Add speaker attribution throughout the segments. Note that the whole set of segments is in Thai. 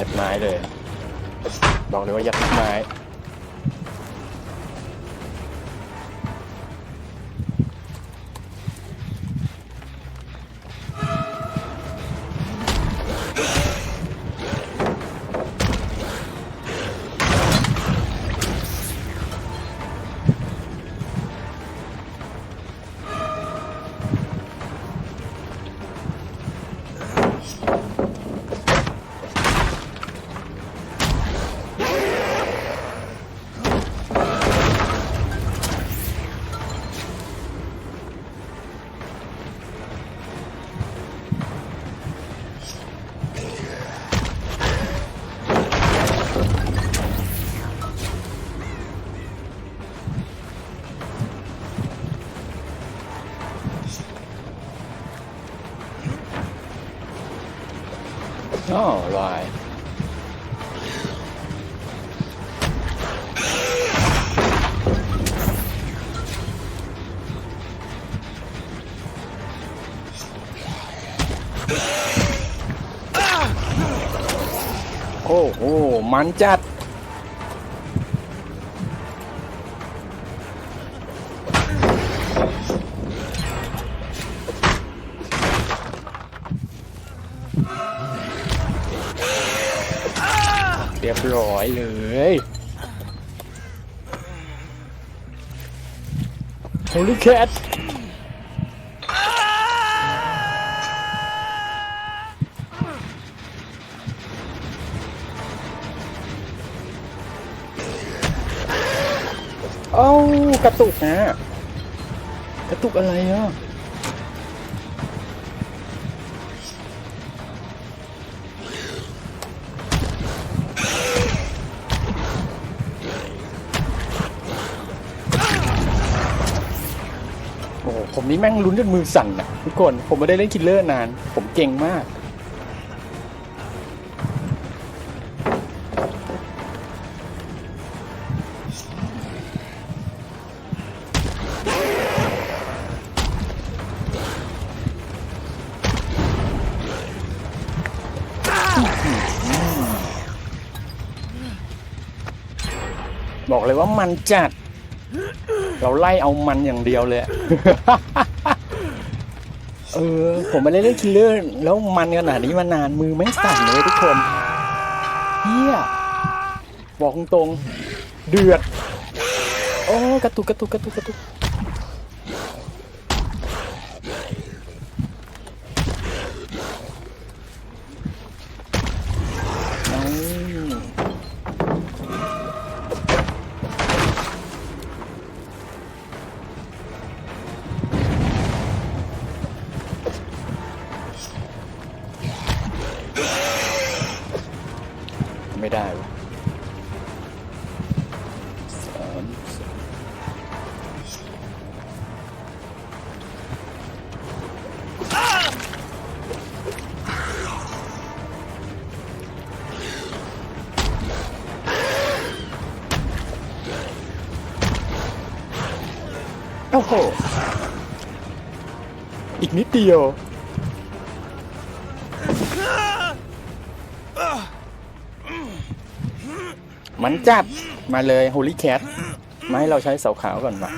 Speaker 1: ยัดไม้เลย บอกเลยว่ายัดไม้ อ๋อวายโรียบร้อยเลย Holy cat เอ้ากระตุกนะ กระตุกอะไรอะ อ้โหผมนี่แม่งลุ้นจนมือสั่นนะทุกคน ผมไม่ได้เล่นคิลเลอร์นาน ผมเก่งมาก บอกเลยว่ามันจัด เราไล่เอามันอย่างเดียวเลย เออ ผมไม่ได้เล่นคิลเลอร์แล้วมันขนาดนี้มานานมือไม่สั่นเลยทุกคนเฮียบอกตรงๆเดือด โอ้ กระตุกกระตุกกระตุกกระตุก อ้โห อีกนิดเดียว มันจับ มาเลยโฮลี่แคทมาให้เราใช้เสาขาวก่อนมา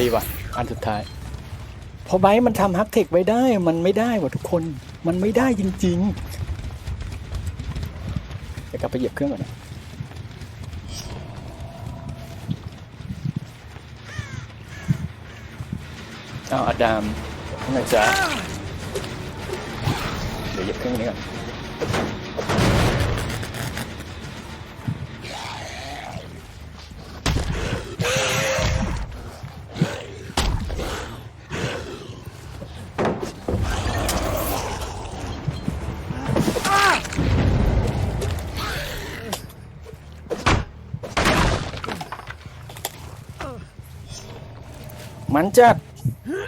Speaker 1: ดีว่ะ อันสุดท้ายพอไบร์มันทำฮักเทคไว้ได้ มันไม่ได้ว่ะทุกคน มันไม่ได้จริงๆ เดี๋ยวกลับไปเหยียบเครื่องก่อนนะอ้าอดามทำไงจ๊ะเดี๋ยวเหยียบเครื่องนี้ก่อน มันจัด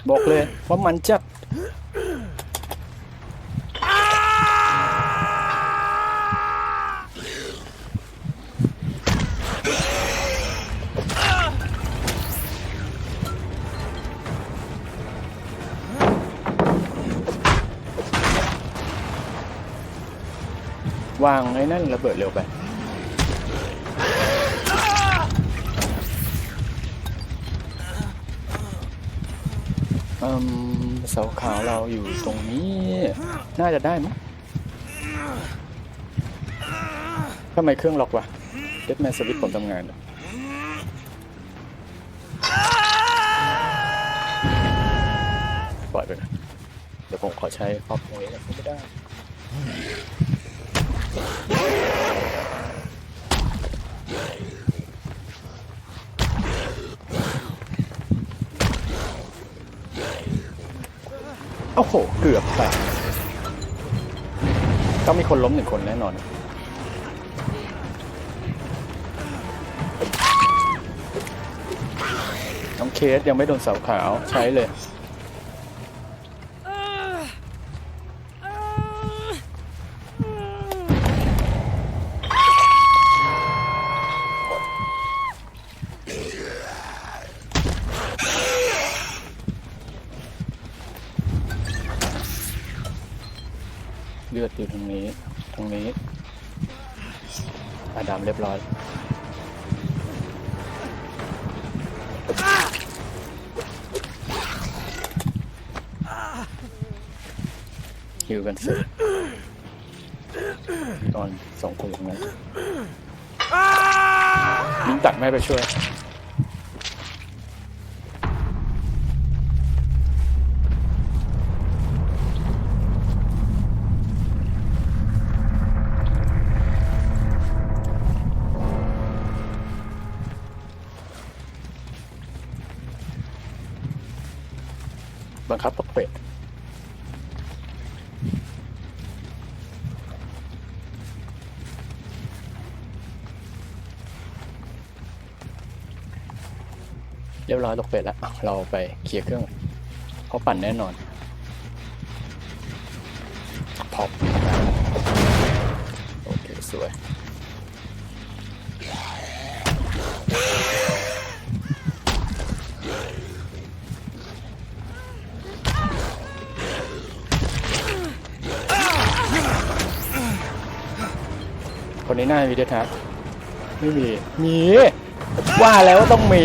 Speaker 1: บอกเลยว่ามันจัดวางไอ้นั่นระเบิดเร็วไป เสาขาวเราอยู่ตรงนี้ น่าจะได้มั้ยทำไมเครื่องล็อกวะเดดแมนสวิตผมทำงานปล่อยไปนะเดี๋ยวผมขอใช้ครอบตรงนี้ก่อนไม่ได้ โอ้โห เกือบแตกต้องมีคนล้มหนึ่งคนแน่นอน น้องเคสยังไม่โดนเสาขาวใช้เลย ลือดอยู่ตรงนี้ ตรงนี้อาดามเรียบร้อยฮิวกันเสร็จตอนสองคนตรงนั้นยิงตัดไม่ไปช่วย บังคับตกเป็ดเรียบร้อยตกเป็ดแล้ว เราไปเคลียร์เครื่องเขาปั่นแน่นอนพอปโอเค สวย ในนี้ามีด้วยครับไม่มี มี ว่าแล้วว่าต้องมี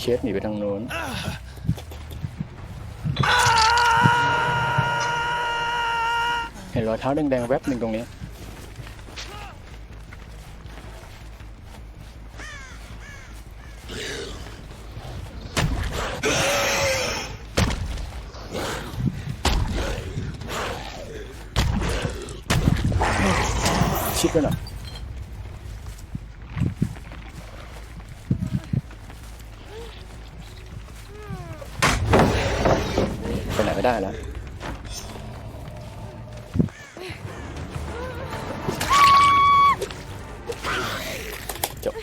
Speaker 1: เคสหนีไปทางโน้นเห็นรอยเท้าแดงๆแวบหนึ่งตรงนี้ ชิดไปหน่อย ได้แล้วจบ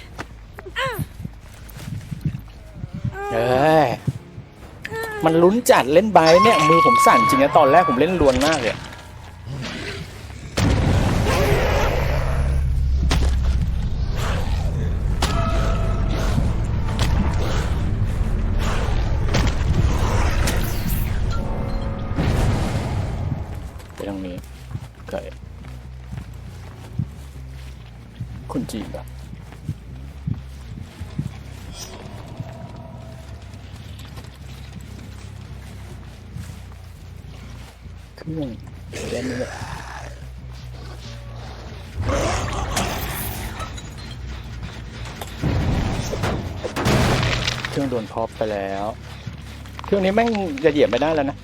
Speaker 1: เอ้ยมันลุ้นจัดเล่นไบค์เนี่ย มือผมสั่นจริงนะตอนแรกผมเล่นลวนมากเลย เครื่องเล่นนี่แหละเครื่องโดนพอปไปแล้ว เครื่องนี้แม่งจะเหยียบไม่ได้แล้วนะ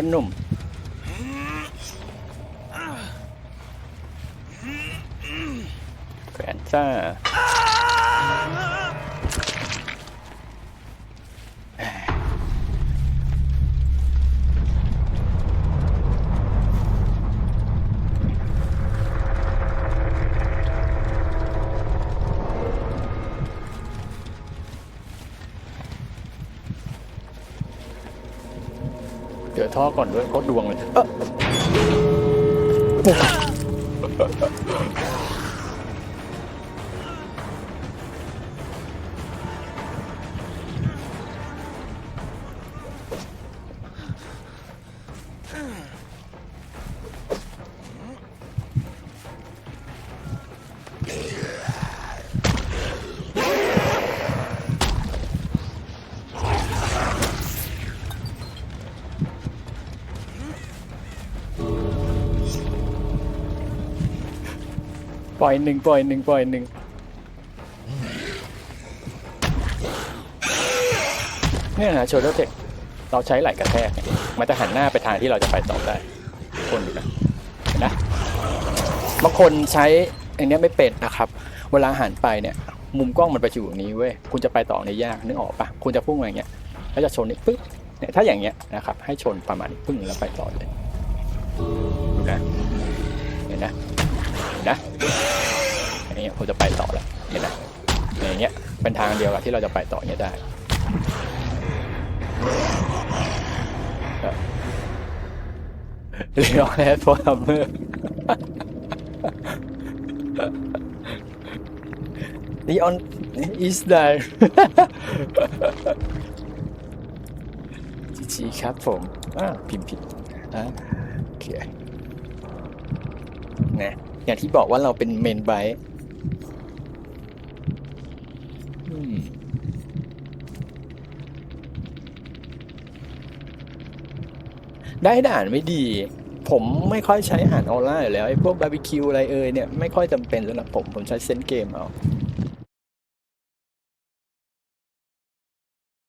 Speaker 1: พอหนุ่ม เดี๋ยวท่อก่อนด้วยโคตรดวงเลย ปล่อยหนึ่งปล่อยหนึ่งปล่อยหนึ่งเนี่ยนะโชว์เทคเราใช้ไหล่กระแทก มันจะหันหน้าไปทางที่เราจะไปต่อได้ คนดูนะเห็นนะบางคนใช้อันนี้ไม่เป็นนะครับ เวลาหันไปเนี่ย มุมกล้องมันไปอยู่อย่างนี้เว้ย คุณจะไปต่อในยากนึกออกปะคุณจะพุ่งอย่างเงี้ย แล้วจะชนนี่ปึ๊บ เนี่ยถ้าอย่างเงี้ยนะครับ ให้ชนประมาณนี้ปึ้งแล้วไปต่อเลยดูนะเห็นนะเห็นนะ เงี้ยผมจะไปต่อแล้วเห็นไหมอย่างเงี้ยเป็นทางเดียวกับที่เราจะไปต่อเงี้ยได้เรียกแอดฟอร์มเมอร์นี่ออนอิสไดจีจีครับผมอ่าพิมพ์ผิดอ่าโอเคนะอย่างที่บอกว่าเราเป็นเมนไบต์ ได้ด่านไม่ดี ผมไม่ค่อยใช้อาหารออร่าอยู่แล้วไอ้พวกบาร์บีคิวอะไรเอ่ยเนี่ยไม่ค่อยจำเป็นสำหรับผม ผมใช้เซนส์เกมเอา